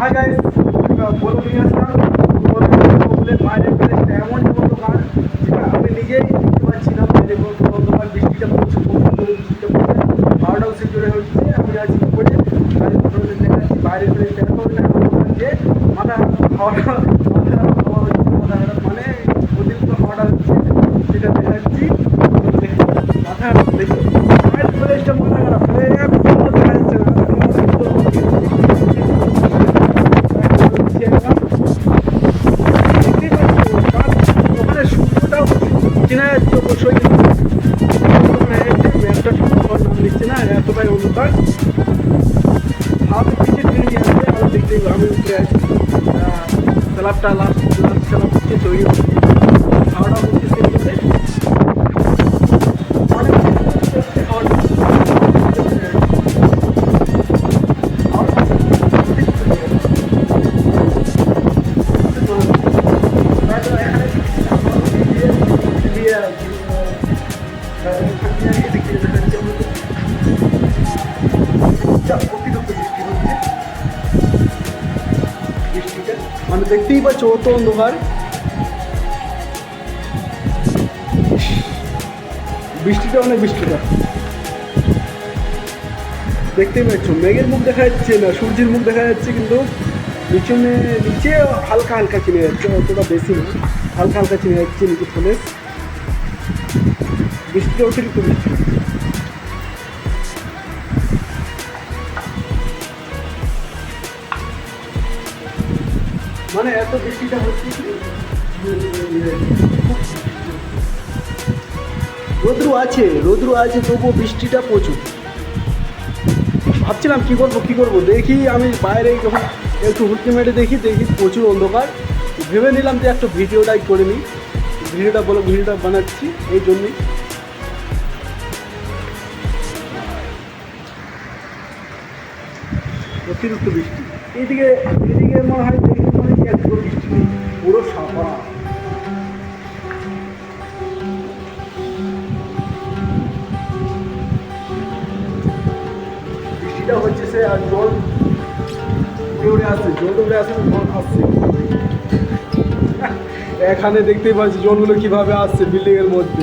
Hi guys বলে নিয়ে আসলাম বাইরে প্লেসটা এমন যেমন দোকান যেটা আমি নিজেই দেখতে পাচ্ছি না। বাইরে কোনো দোকান বৃষ্টিটা পড়ছে প্রচুর জোরে বৃষ্টিটা পড়ছে। বারোটা উচিত জোরে হচ্ছে, আমি আছি উপরে। বাইরে বাইরে প্লেসটা এত যে মাথা হাওয়াটা মাথা হাওয়া হচ্ছে মানে অতিরিক্ত হাওয়াটা হচ্ছে, সেটা দেখাচ্ছি। যাচ্ছে অবশ্যই একটা সম্ভব নাম নিচ্ছে না এতটাই অনুতাপ হাত পিছিয়ে টেনে নিয়ে আসবে আমি দেখতে আমি উঠে আছি স্যালাপটা লাস্ট লাস্ট স্যালাপ হচ্ছে তৈরি হচ্ছে মানে দেখতেই পাচ্ছ অত অন্ধকার। বৃষ্টিটা অনেক বৃষ্টিটা। দেখতেই পাচ্ছ, মেঘের মুখ দেখা যাচ্ছে না, সূর্যের মুখ দেখা যাচ্ছে, কিন্তু পিছনে নিচে হালকা হালকা চিনে যাচ্ছে, অতটা বেশি না। হালকা হালকা চিনে যাচ্ছে নিচে ফোনে বৃষ্টিটা অতিরিক্ত বৃষ্টি। মানে এত বৃষ্টিটা হচ্ছে আছে রোদ্রু আছে, তবুও বৃষ্টিটা প্রচুর। ভাবছিলাম কী করব কী করব? দেখি আমি বাইরে যখন একটু হুটকি মেরে দেখি দেখি প্রচুর অন্ধকার। ভেবে নিলাম যে একটা ভিডিওটাই করে নিই। ভিডিওটা বলো, ভিডিওটা বানাচ্ছি, এই জন্যই। অতিরিক্ত বৃষ্টি। এদিকে এদিকে মনে হয় মনে হয় একটু বৃষ্টি নেই, পুরো সাফা। বৃষ্টিটা হচ্ছে সে আর জল উড়ে আসছে, জল উড়ে আসছে জল আসছে। এখানে দেখতেই পাচ্ছি জলগুলো কীভাবে আসছে বিল্ডিং এর মধ্যে।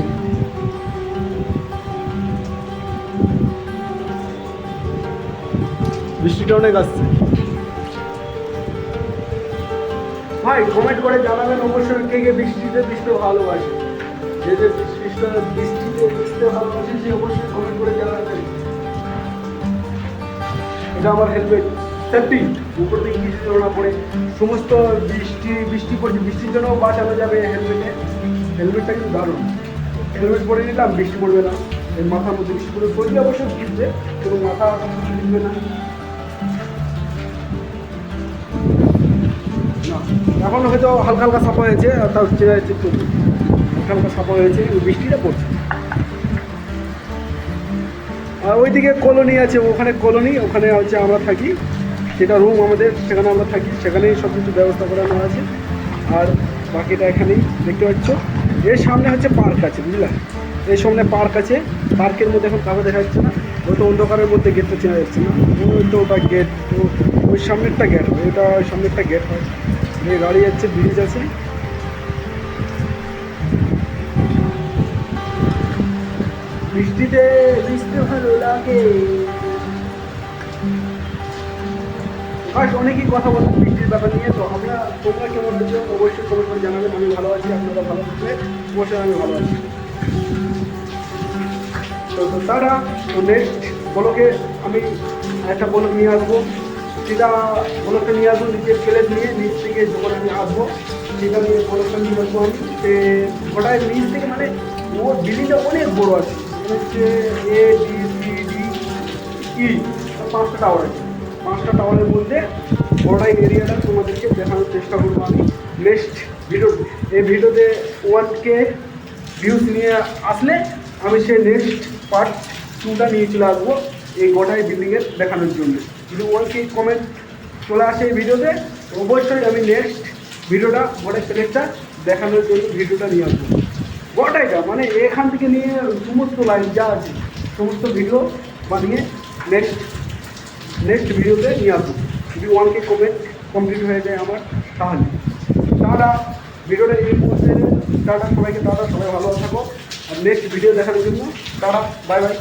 বৃষ্টিটা অনেক আসছে। ভাই কমেন্ট করে জানাবেন অবশ্যই কে কে বৃষ্টিতে বৃষ্টি ভালোবাসে। যে যে বৃষ্টিটা বৃষ্টিতে বৃষ্টি ভালোবাসে, সে অবশ্যই কমেন্ট করে জানাবেন। এটা আমার হেলমেট সেফটি উপর থেকে কিছু না পড়ে। সমস্ত বৃষ্টি বৃষ্টি পড়ছে। বৃষ্টির জন্য বাঁচানো যাবে হেলমেটে হেলমেটটা কিন্তু দারুণ। হেলমেট পরে নিলাম বৃষ্টি পড়বে না। এই মাথার মধ্যে বৃষ্টি পড়বে। পড়লে অবশ্যই ভিজবে, কিন্তু মাথা ভিজবে না। এখন হয়তো হালকা হালকা সাফা হয়েছে তাও যাচ্ছে একটু। হালকা হালকা সাফা হয়েছে বৃষ্টিটা পড়ছে। আর ওইদিকে কলোনি আছে, ওখানে কলোনি, ওখানে হচ্ছে আমরা থাকি। সেটা রুম আমাদের, সেখানে আমরা থাকি, সেখানেই সব কিছু ব্যবস্থা করানো আছে। আর বাকিটা এখানেই দেখতে পাচ্ছ। এর সামনে হচ্ছে পার্ক আছে, বুঝলা? এর সামনে পার্ক আছে। পার্কের মধ্যে এখন কাউকে দেখা যাচ্ছে না। ওই তো অন্ধকারের মধ্যে গেটটা চেনা যাচ্ছে না। ওই তো ওটা গেট ওই সামনেরটা গেট ওইটা ওই সামনেরটা গেট হয়। গাড়ি যাচ্ছে ব্রিজ আছে। বৃষ্টিতে বৃষ্টি ভালো লাগে। আজ অনেকেই কথা বলেন বৃষ্টির ব্যাপার নিয়ে, তো আমরা তোমরা কেমন হচ্ছে অবশ্যই কমেন্ট করে জানাবেন আমি ভালো আছি, আপনারা ভালো থাকবে অবশ্যই আমি ভালো আছি। তো তো তারা তো নেক্সট বলোকে আমি একটা বলক নিয়ে আসব। সেটা নিয়ে আসব নিচের প্লেট নিয়ে নিচ থেকে যখন আমি আসব। সেটা নিয়ে বলকটা নিয়ে আসব আমি। সে ওটাই নিচ থেকে মানে ওর বিল্ডিংটা অনেক বড় আছে। হচ্ছে A B C D E পাঁচটা টাওয়ার আছে। পাঁচটা টাওয়ারের মধ্যে বড়াই এরিয়াটা তোমাদেরকে দেখানোর চেষ্টা করব আমি নেক্সট ভিডিও এই ভিডিওতে ওয়ান কে ভিউজ নিয়ে আসলে আমি সেই নেক্সট পার্ট টুটা নিয়ে চলে আসব। এই গোটাই বিল্ডিংয়ের দেখানোর জন্য। যদি ওয়ান কে কমেন্ট চলে আসে এই ভিডিওতে, অবশ্যই আমি নেক্সট ভিডিওটা, গোটাই প্লেটটা দেখানোর জন্য ভিডিওটা নিয়ে আসব। গোটাইটা মানে এখান থেকে নিয়ে সমস্ত লাইন যা আছে, সমস্ত ভিডিও বানিয়ে নেক্সট নেক্সট ভিডিওতে নিয়ে আসব। যদি ওয়ান কে কমেন্ট কমপ্লিট হয়ে যায় আমার, তাহলে। টাটা, ভিডিওটা এই পৌঁছে টাটা সবাইকে, টাটা, সবাই ভালো থাকো। আর নেক্সট ভিডিও দেখার জন্য, টাটা বাই বাই